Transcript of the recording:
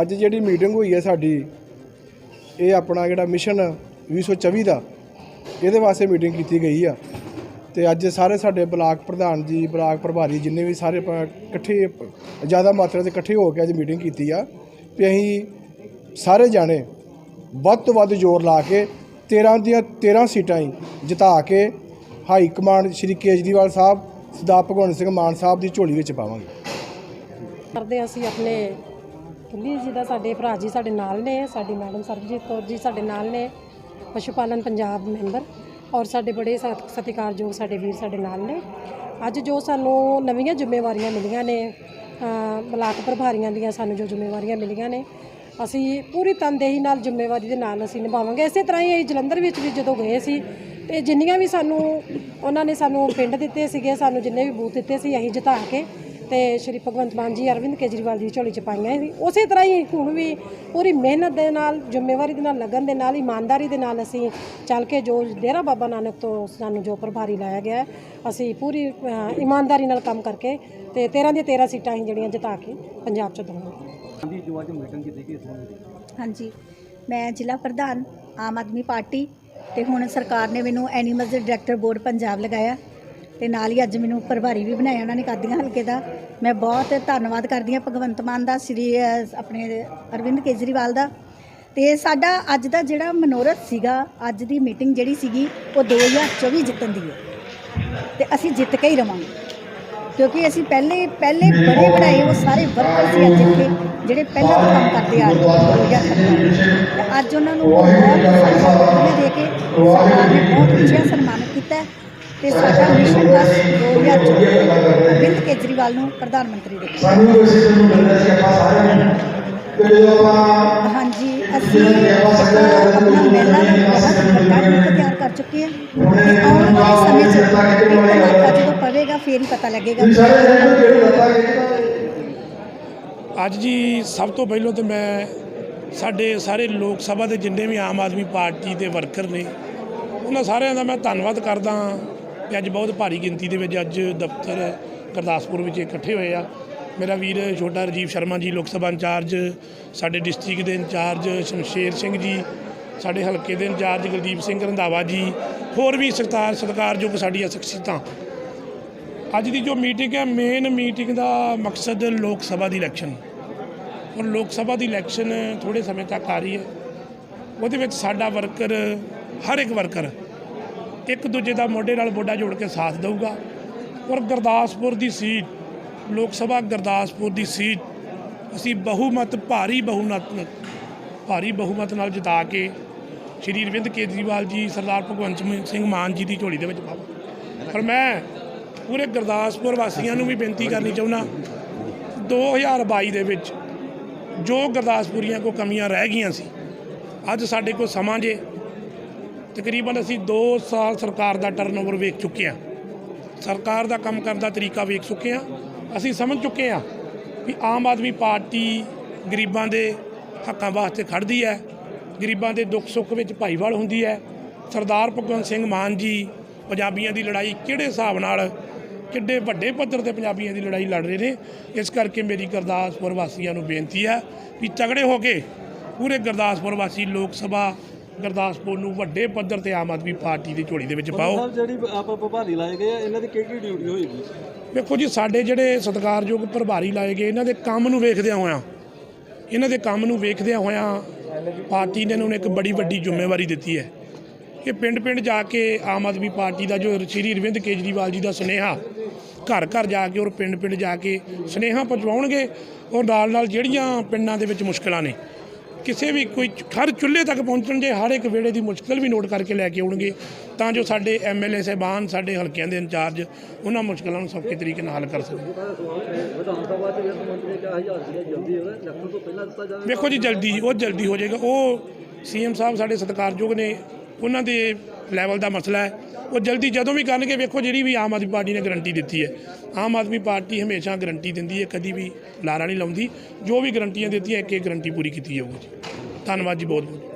ਅੱਜ ਜਿਹੜੀ ਮੀਟਿੰਗ ਹੋਈ ਹੈ ਸਾਡੀ, ਇਹ ਆਪਣਾ ਜਿਹੜਾ ਮਿਸ਼ਨ 2024 ਦਾ, ਇਹਦੇ ਵਾਸਤੇ ਮੀਟਿੰਗ ਕੀਤੀ ਗਈ ਆ। ਤੇ ਅੱਜ ਸਾਰੇ ਸਾਡੇ ਬਲਾਕ ਪ੍ਰਧਾਨ ਜੀ, ਬਲਾਕ ਪ੍ਰਭਾਰੀ ਜਿੰਨੇ ਵੀ ਸਾਰੇ ਇਕੱਠੇ, ਜ਼ਿਆਦਾ ਮਾਤਰਾ 'ਚ ਇਕੱਠੇ ਹੋ ਕੇ ਅੱਜ ਮੀਟਿੰਗ ਕੀਤੀ ਆ। ਵੀ ਅਸੀਂ ਸਾਰੇ ਜਾਣੇ ਵੱਧ ਤੋਂ ਵੱਧ ਜ਼ੋਰ ਲਾ ਕੇ 13 ਦੀਆਂ 13 ਸੀਟਾਂ ਹੀ ਜਿਤਾ ਕੇ ਹਾਈ ਕਮਾਂਡ ਸ਼੍ਰੀ ਕੇਜਰੀਵਾਲ ਸਾਹਿਬ ਸਰਦਾਰ ਭਗਵੰਤ ਸਿੰਘ ਮਾਨ ਸਾਹਿਬ ਦੀ ਝੋਲੀ ਵਿੱਚ ਪਾਵਾਂਗੇ। ਕਰਦੇ ਅਸੀਂ ਆਪਣੇ ਕੁੱਲੀ ਜੀ ਦਾ ਸਾਡੇ ਭਰਾ ਜੀ ਸਾਡੇ ਨਾਲ ਨੇ, ਸਾਡੀ ਮੈਡਮ ਸਰਬਜੀਤ ਕੌਰ ਜੀ ਸਾਡੇ ਨਾਲ ਨੇ ਪਸ਼ੂ ਪਾਲਣ ਪੰਜਾਬ ਮੈਂਬਰ ਔਰ ਸਾਡੇ ਬੜੇ ਸਤ- ਸਤਿਕਾਰਯੋਗ ਸਾਡੇ ਵੀਰ ਸਾਡੇ ਨਾਲ ਨੇ। ਅੱਜ ਜੋ ਸਾਨੂੰ ਨਵੀਆਂ ਜ਼ਿੰਮੇਵਾਰੀਆਂ ਮਿਲੀਆਂ ਨੇ ਬਲਾਕ ਪ੍ਰਭਾਰੀਆਂ ਦੀਆਂ ਸਾਨੂੰ ਜੋ ਜ਼ਿੰਮੇਵਾਰੀਆਂ ਮਿਲੀਆਂ ਨੇ, ਅਸੀਂ ਪੂਰੀ ਤਨਦੇਹੀ ਨਾਲ ਜ਼ਿੰਮੇਵਾਰੀ ਦੇ ਨਾਲ ਅਸੀਂ ਨਿਭਾਵਾਂਗੇ। ਇਸੇ ਤਰ੍ਹਾਂ ਹੀ ਅਸੀਂ ਜਲੰਧਰ ਵਿੱਚ ਵੀ ਜਦੋਂ ਗਏ ਸੀ, ਤੇ ਜਿੰਨੀਆਂ ਵੀ ਸਾਨੂੰ, ਉਹਨਾਂ ਨੇ ਸਾਨੂੰ ਪਿੰਡ ਦਿੱਤੇ ਸੀਗੇ, ਸਾਨੂੰ ਜਿੰਨੇ ਵੀ ਬੂਥ ਦਿੱਤੇ ਸੀ, ਅਸੀਂ ਜਿਤਾ ਕੇ ਤੇ ਸ਼੍ਰੀ ਭਗਵੰਤ ਮਾਨ ਜੀ ਅਰਵਿੰਦ ਕੇਜਰੀਵਾਲ ਜੀ ਦੀ ਝੋਲੀ ਚ ਪਾਈਆਂ ਸੀ। ਉਸੇ ਤਰ੍ਹਾਂ ਹੀ ਹੁਣ ਵੀ ਪੂਰੀ ਮਿਹਨਤ ਦੇ ਨਾਲ ਜ਼ਿੰਮੇਵਾਰੀ ਦੇ ਨਾਲ ਲੱਗਨ ਦੇ ਨਾਲ ਇਮਾਨਦਾਰੀ ਦੇ ਨਾਲ ਅਸੀਂ ਚੱਲ ਕੇ ਜੋ ਡੇਰਾ ਬਾਬਾ ਨਾਨਕ ਤੋਂ ਸਾਨੂੰ ਜੋ ਪ੍ਰਭਾਰੀ ਲਾਇਆ ਗਿਆ ਹੈ, ਅਸੀਂ ਪੂਰੀ ਅ, ਇਮਾਨਦਾਰੀ ਨਾਲ ਕੰਮ ਕਰਕੇ ਤੇ 13 ਦੀਆਂ 13 ਸੀਟਾਂ ਅਸੀਂ ਜਿਹੜੀਆਂ ਜਿਤਾ ਕੇ ਪੰਜਾਬ ਚ ਦਵਾਂਗੇ। ਹਾਂਜੀ ਮੈਂ ਜ਼ਿਲ੍ਹਾ ਪ੍ਰਧਾਨ ਆਮ ਆਦਮੀ ਪਾਰਟੀ ਤੇ ਹੁਣ ਸਰਕਾਰ ਨੇ ਮੈਨੂੰ ਐਨੀਮਲਸ ਦੇ ਡਾਇਰੈਕਟਰ ਬੋਰਡ ਪੰਜਾਬ ਲਗਾਇਆ। ਤੇ ਨਾਲ ਹੀ ਅੱਜ ਮੈਨੂੰ ਪ੍ਰਭਾਰੀ ਵੀ ਬਣਾਇਆ, ਉਹਨਾਂ ਨੇ ਕਾਦੀਆਂ ਹਲਕੇ ਦਾ। ਮੈਂ ਬਹੁਤ ਧੰਨਵਾਦ ਕਰਦੀ ਹਾਂ ਭਗਵੰਤ ਮਾਨ ਦਾ, ਸ੍ਰੀ ਆਪਣੇ ਅਰਵਿੰਦ ਕੇਜਰੀਵਾਲ ਦਾ। ਤੇ ਸਾਡਾ ਅੱਜ ਦਾ ਜਿਹੜਾ ਮਨੋਰਥ ਸੀਗਾ, ਅੱਜ ਦੀ ਮੀਟਿੰਗ ਜਿਹੜੀ ਸੀਗੀ, ਉਹ 2024 ਜਿੱਤਣ ਦੀ ਹੈ। ਤੇ ਅਸੀਂ ਜਿੱਤ ਕੇ ਹੀ ਰਵਾਂਗੇ। ਕਿਉਂਕਿ ਅਸੀਂ ਪਹਿਲੇ ਪਹਿਲੇ ਬੜੇ ਬਣਾਏ, ਉਹ ਸਾਰੇ ਵਰਕਰ ਸੀ ਅੱਜ ਇੱਥੇ, ਜਿਹੜੇ ਪਹਿਲਾਂ ਤੋਂ ਕੰਮ ਕਰਦੇ ਆ ਰਹੇ ਤੇ ਅੱਜ ਉਹਨਾਂ ਨੂੰ ਬਹੁਤ ਸਾਰੀਆਂ ਦੇ ਕੇ, ਸਰਕਾਰ ਨੇ ਬਹੁਤ ਅੱਛਾ ਸਨਮਾਨਿਤ ਕੀਤਾ ਤੇ ਸਾਡਾ ਮਿਸ਼ਨ ਬਸ 2024 ਅਰਵਿੰਦ ਕੇਜਰੀਵਾਲ ਨੂੰ ਪ੍ਰਧਾਨ ਮੰਤਰੀ ਦੇ ਸਾਨੂੰ ਇਸੇ ਨੂੰ ਮਿਲਦਾ ਸੀ ਆਪਾਂ ਸਾਰਿਆਂ ਨੂੰ ਤੇ ਜਦੋਂ ਆਪਾਂ ਹਾਂਜੀ ਅਸੀਂ ਆਪਣਾ ਮੇਲਾ ਦਾ ਬਹੁਤ ਵੱਡਾ ਰੂਪ ਤਿਆਰ ਕਰ ਚੁੱਕੇ ਹਾਂ। ਤੇ ਆਉਣ ਵਾਲੇ ਸਮੇਂ 'ਚ ਇੱਕ ਮੌਕਾ ਜਦੋਂ ਪਵੇਗਾ ਫੇਰ ਹੀ ਪਤਾ ਲੱਗੇਗਾ। ਵੀ ਸਾਰੇ ਜਿਹੜੇ ਜਿਹੜੇ ਲੱਤਾਂ ਖਿੱਚਦਾ ਅੱਜ ਜੀ ਸਭ ਤੋਂ ਪਹਿਲਾਂ ਤਾਂ ਮੈਂ ਸਾਡੇ ਸਾਰੇ ਲੋਕ ਸਭਾ ਦੇ ਜਿੰਨੇ ਵੀ ਆਮ ਆਦਮੀ ਪਾਰਟੀ ਦੇ ਵਰਕਰ ਨੇ ਉਹਨਾਂ ਸਾਰਿਆਂ ਦਾ ਮੈਂ ਧੰਨਵਾਦ ਕਰਦਾ ਹਾਂ। ਕਿ ਅੱਜ ਬਹੁਤ ਭਾਰੀ ਗਿਣਤੀ ਦੇ ਵਿੱਚ ਅੱਜ ਦਫ਼ਤਰ ਗੁਰਦਾਸਪੁਰ ਵਿੱਚ ਇਕੱਠੇ ਹੋਏ ਆ। ਮੇਰਾ ਵੀਰ ਛੋਟਾ ਰਜੀਵ ਸ਼ਰਮਾ ਜੀ, ਲੋਕ ਸਭਾ ਇੰਚਾਰਜ, ਸਾਡੇ ਡਿਸਟ੍ਰਿਕਟ ਦੇ ਇੰਚਾਰਜ ਸ਼ਮਸ਼ੇਰ ਸਿੰਘ ਜੀ, ਸਾਡੇ ਹਲਕੇ ਦੇ ਇੰਚਾਰਜ ਗੁਰਦੀਪ ਸਿੰਘ ਰੰਧਾਵਾ ਜੀ, ਹੋਰ ਵੀ ਸਰਕਾਰ ਸਤਿਕਾਰਯੋਗ ਸਾਡੀਆਂ ਸ਼ਖਸੀਅਤਾਂ। ਅੱਜ ਦੀ ਜੋ ਮੀਟਿੰਗ ਹੈ ਮੇਨ ਮੀਟਿੰਗ ਦਾ ਮਕਸਦ ਲੋਕ ਸਭਾ ਦੀ ਇਲੈਕਸ਼ਨ ਔਰ ਲੋਕ ਸਭਾ ਦੀ ਇਲੈਕਸ਼ਨ ਥੋੜੇ ਸਮੇਂ ਤੱਕ ਆ ਰਹੀ ਹੈ। ਉਹਦੇ ਵਿੱਚ ਸਾਡਾ ਵਰਕਰ ਹਰ ਇੱਕ ਵਰਕਰ ਇੱਕ ਦੂਜੇ ਦਾ ਮੋਢੇ ਨਾਲ ਮੋਢਾ ਜੋੜ ਕੇ ਸਾਥ ਦੇਊਗਾ। ਔਰ ਗੁਰਦਾਸਪੁਰ ਦੀ ਸੀਟ, ਲੋਕ ਸਭਾ ਗੁਰਦਾਸਪੁਰ ਦੀ ਸੀਟ, ਅਸੀਂ ਬਹੁਮਤ, ਭਾਰੀ ਬਹੁਮਤ ਭਾਰੀ ਬਹੁਮਤ ਨਾਲ ਜਿਤਾ ਕੇ ਸ਼੍ਰੀ ਅਰਵਿੰਦ ਕੇਜਰੀਵਾਲ ਜੀ, ਸਰਦਾਰ ਭਗਵੰਤ ਸਿੰਘ ਮਾਨ ਜੀ ਦੀ ਝੋਲੀ ਦੇ ਵਿੱਚ ਪਾਵਾਂ ਪਰ ਮੈਂ ਪੂਰੇ ਗੁਰਦਾਸਪੁਰ ਵਾਸੀਆਂ ਨੂੰ ਵੀ ਬੇਨਤੀ ਕਰਨੀ ਚਾਹੁੰਦਾ 2022 ਦੇ ਵਿੱਚ ਜੋ ਗੁਰਦਾਸਪੁਰੀਆਂ ਕੋ ਕਮੀਆਂ ਰਹਿ ਗਈਆਂ ਸੀ, ਅੱਜ ਸਾਡੇ ਕੋਲ ਸਮਾਂ ਜੇ ਤਕਰੀਬਨ ਅਸੀਂ 2 ਸਾਲ ਸਰਕਾਰ ਦਾ ਟਰਨਓਵਰ ਵੇਖ ਚੁੱਕੇ ਹਾਂ। ਸਰਕਾਰ ਦਾ ਕੰਮ ਕਰਨ ਦਾ ਤਰੀਕਾ ਵੇਖ ਚੁੱਕੇ ਹਾਂ। ਅਸੀਂ ਸਮਝ ਚੁੱਕੇ ਹਾਂ ਕਿ ਆਮ ਆਦਮੀ ਪਾਰਟੀ ਗਰੀਬਾਂ ਦੇ ਹੱਕਾਂ ਵਾਸਤੇ ਖੜਦੀ ਹੈ, ਗਰੀਬਾਂ ਦੇ ਦੁੱਖ ਸੁੱਖ ਵਿੱਚ ਭਾਈਵਾਲ ਹੁੰਦੀ ਹੈ। ਸਰਦਾਰ ਭਗਵੰਤ ਸਿੰਘ ਮਾਨ ਜੀ ਪੰਜਾਬੀਆਂ ਦੀ ਲੜਾਈ ਕਿਹੜੇ ਹਿਸਾਬ ਨਾਲ, ਕਿੱਡੇ ਵੱਡੇ ਪੱਧਰ ਤੇ ਪੰਜਾਬੀਆਂ ਦੀ ਲੜਾਈ ਲੜ ਰਹੇ ਨੇ, ਇਸ ਕਰਕੇ ਮੇਰੀ ਗੁਰਦਾਸਪੁਰ ਵਾਸੀਆਂ ਨੂੰ ਬੇਨਤੀ ਹੈ ਕਿ ਤਗੜੇ ਹੋ ਕੇ ਪੂਰੇ ਗੁਰਦਾਸਪੁਰ ਵਾਸੀ ਲੋਕ ਸਭਾ ਗੁਰਦਾਸਪੁਰ ਨੂੰ ਵੱਡੇ ਪੱਧਰ ਤੇ ਆਮ ਆਦਮੀ ਪਾਰਟੀ ਦੀ ਝੋਲੀ ਦੇ ਵਿੱਚ ਪਾਓ। ਸਾਹਿਬ ਜਿਹੜੀ ਆਪਾਂ ਪ੍ਰਭਾਰੀ ਲਾਏ ਗਏ ਆ ਇਹਨਾਂ ਦੀ ਕਿਹੜੀ ਡਿਊਟੀ ਹੋਏਗੀ? ਵੇਖੋ ਜੀ ਸਾਡੇ ਜਿਹੜੇ ਸਤਿਕਾਰਯੋਗ ਪ੍ਰਭਾਰੀ ਲਾਏ ਗਏ ਇਹਨਾਂ ਦੇ ਕੰਮ ਨੂੰ ਵੇਖਦਿਆਂ ਹੋਇਆਂ ਇਹਨਾਂ ਦੇ ਕੰਮ ਨੂੰ ਵੇਖਦਿਆਂ ਹੋਇਆਂ ਪਾਰਟੀ ਨੇ ਇਹਨਾਂ ਨੂੰ ਇੱਕ ਬੜੀ ਵੱਡੀ ਜ਼ਿੰਮੇਵਾਰੀ ਦਿੱਤੀ ਹੈ। ਕਿ ਪਿੰਡ-ਪਿੰਡ ਜਾ ਕੇ ਆਮ ਆਦਮੀ ਪਾਰਟੀ ਦਾ ਜੋ ਸ਼੍ਰੀ ਅਰਵਿੰਦ ਕੇਜਰੀਵਾਲ ਜੀ ਦਾ ਸੁਨੇਹਾ ਘਰ ਘਰ ਜਾ ਕੇ ਔਰ ਪਿੰਡ-ਪਿੰਡ ਜਾ ਕੇ ਸੁਨੇਹਾ ਪਹੁੰਚਾਉਣਗੇ ਔਰ ਨਾਲ-ਨਾਲ ਜਿਹੜੀਆਂ ਪਿੰਡਾਂ ਦੇ ਵਿੱਚ ਮੁਸ਼ਕਲਾਂ ਨੇ ਕਿਸੇ ਵੀ ਕੋਈ ਹਰ ਚੁੱਲ੍ਹੇ ਤੱਕ ਪਹੁੰਚਣ ਦੇ ਹਰ ਇੱਕ ਵੇੜੇ ਦੀ ਮੁਸ਼ਕਲ ਵੀ ਨੋਟ ਕਰਕੇ ਲੈ ਕੇ ਆਉਣਗੇ। ਤਾਂ ਜੋ ਸਾਡੇ ਐਮਐਲਏ ਸਾਹਿਬਾਨ, ਸਾਡੇ ਹਲਕਿਆਂ ਦੇ ਇੰਚਾਰਜ ਉਹਨਾਂ ਮੁਸ਼ਕਲਾਂ ਨੂੰ ਸੌਖੇ ਤਰੀਕੇ ਨਾਲ ਹੱਲ ਕਰ ਸਕਣ। ਵਿਧਾਨ ਸਭਾ ਚ ਇਸ ਮੰਤਰੀ ਨੇ ਕਿਹਾ 1000 ਰੁਪਏ ਜਲਦੀ ਹੋਵੇ ਇਲੈਕਸ਼ਨ ਤੋਂ ਪਹਿਲਾਂ ਦਿੱਤਾ ਜਾਵੇ ਵੇਖੋ ਜੀ, ਜਲਦੀ, ਉਹ ਜਲਦੀ ਹੋ ਜਾਏਗਾ। ਉਹ ਸੀਐਮ ਸਾਹਿਬ ਸਾਡੇ ਸਤਿਕਾਰਯੋਗ ਨੇ, ਉਹਨਾਂ ਦੇ ਲੈਵਲ ਦਾ ਮਸਲਾ ਹੈ। ਉਹ ਜਲਦੀ ਜਦੋਂ ਵੀ ਕਰਨਗੇ, ਵੇਖੋ ਜਿਹੜੀ ਵੀ ਆਮ ਆਦਮੀ ਪਾਰਟੀ ਨੇ ਗਰੰਟੀ ਦਿੱਤੀ ਹੈ। ਆਮ ਆਦਮੀ ਪਾਰਟੀ ਹਮੇਸ਼ਾ ਗਰੰਟੀ ਦਿੰਦੀ ਹੈ, ਕਦੀ ਵੀ ਲਾਰਾ ਨਹੀਂ ਲਾਉਂਦੀ। ਜੋ ਵੀ ਗਰੰਟੀਆਂ ਦਿੱਤੀਆਂ ਇੱਕ ਇੱਕ ਗਰੰਟੀ ਪੂਰੀ ਕੀਤੀ ਜਾਊਗੀ ਜੀ। ਧੰਨਵਾਦ ਜੀ ਬਹੁਤ ਬਹੁਤ